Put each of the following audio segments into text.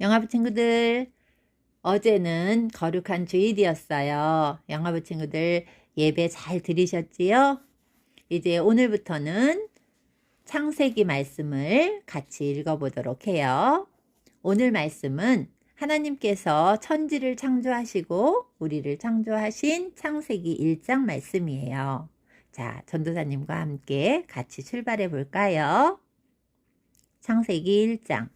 영화부 친구들, 어제는 거룩한 주일이었어요. 영화부 친구들 예배 잘 들으셨지요? 이제 오늘부터는 창세기 말씀을 같이 읽어보도록 해요. 오늘 말씀은 하나님께서 천지를 창조하시고 우리를 창조하신 창세기 1장 말씀이에요. 자, 전도사님과 함께 같이 출발해 볼까요? 창세기 1장.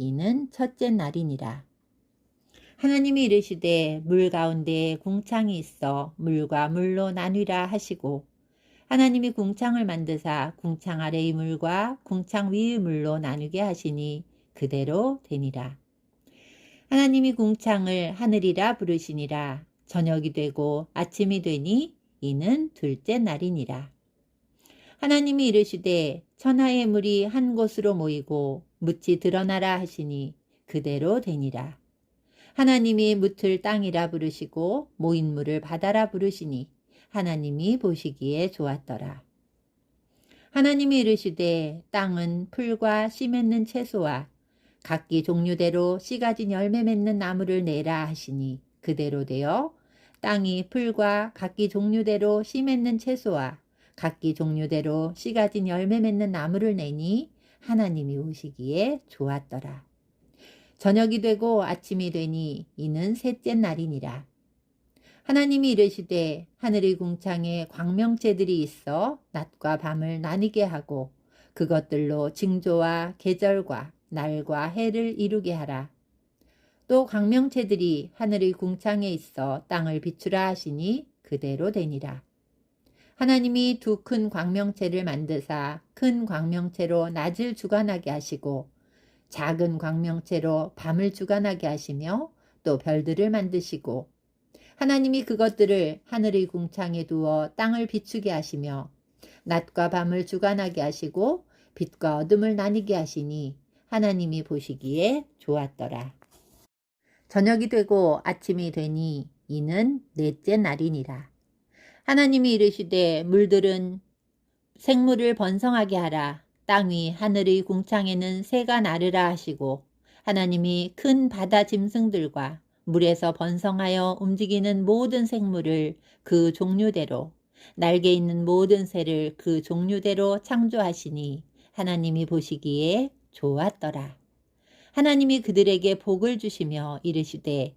이는 첫째 날이니라. 하나님이 이르시되 물 가운데 궁창이 있어 물과 물로 나뉘라 하시고 하나님이 궁창을 만드사 궁창 아래의 물과 궁창 위의 물로 나누게 하시니 그대로 되니라. 하나님이 궁창을 하늘이라 부르시니라. 저녁이 되고 아침이 되니 이는 둘째 날이니라. 하나님이 이르시되 천하의 물이 한 곳으로 모이고 묻이 드러나라 하시니 그대로 되니라. 하나님이 묻을 땅이라 부르시고 모인 물을 바다라 부르시니 하나님이 보시기에 좋았더라. 하나님이 이르시되 땅은 풀과 씨 맺는 채소와 각기 종류대로 씨 가 진 열매 맺는 나무를 내라 하시니 그대로 되어 땅이 풀과 각기 종류대로 씨 맺는 채소와 각기 종류대로 씨 가 진 열매 맺는 나무를 내니 하나님이 오시기에 좋았더라. 저녁이 되고 아침이 되니 이는 셋째 날이니라. 하나님이 이르시되 하늘의 궁창에 광명체들이 있어 낮과 밤을 나뉘게 하고 그것들로 징조와 계절과 날과 해를 이루게 하라. 또 광명체들이 하늘의 궁창에 있어 땅을 비추라 하시니 그대로 되니라. 하나님이 두 큰 광명체를 만드사 큰 광명체로 낮을 주관하게 하시고 작은 광명체로 밤을 주관하게 하시며 또 별들을 만드시고 하나님이 그것들을 하늘의 궁창에 두어 땅을 비추게 하시며 낮과 밤을 주관하게 하시고 빛과 어둠을 나뉘게 하시니 하나님이 보시기에 좋았더라. 저녁이 되고 아침이 되니 이는 넷째 날이니라. 하나님이 이르시되 물들은 생물을 번성하게 하라. 땅 위 하늘의 궁창에는 새가 나르라 하시고 하나님이 큰 바다 짐승들과 물에서 번성하여 움직이는 모든 생물을 그 종류대로 날개 있는 모든 새를 그 종류대로 창조하시니 하나님이 보시기에 좋았더라. 하나님이 그들에게 복을 주시며 이르시되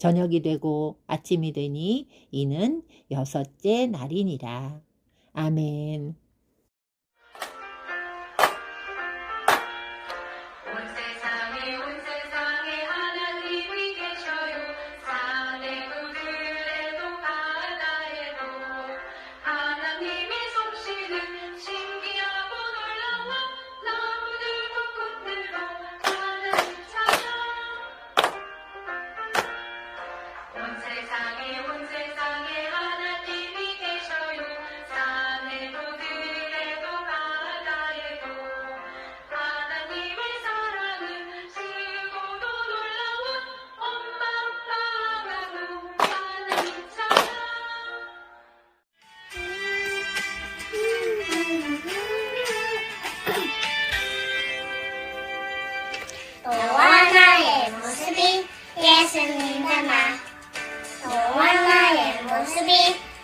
저녁이 되고 아침이 되니 이는 여섯째 날이니라. 아멘. 모습이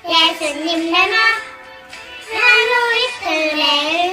예수님 닮아 하루 이틀 매일